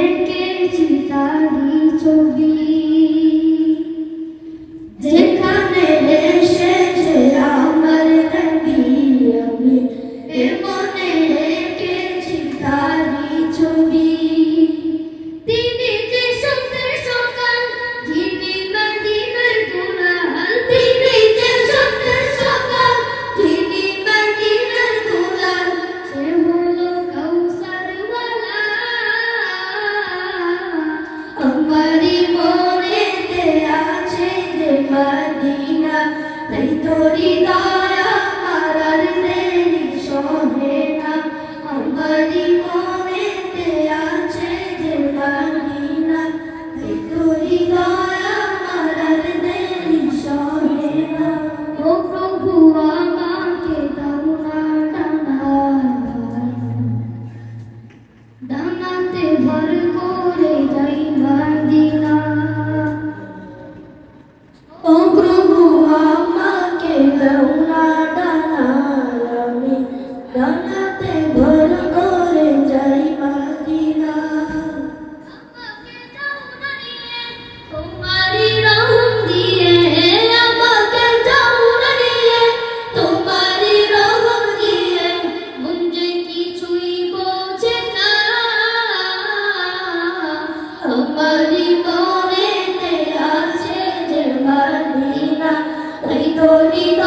এঁকেছি তারি ছবি। যেখানে এসেছে আমার নবী আমি তাই তোরি দয়া করুণা দানা আমি দানাতে ভর করে যাই মাদিনা Tony.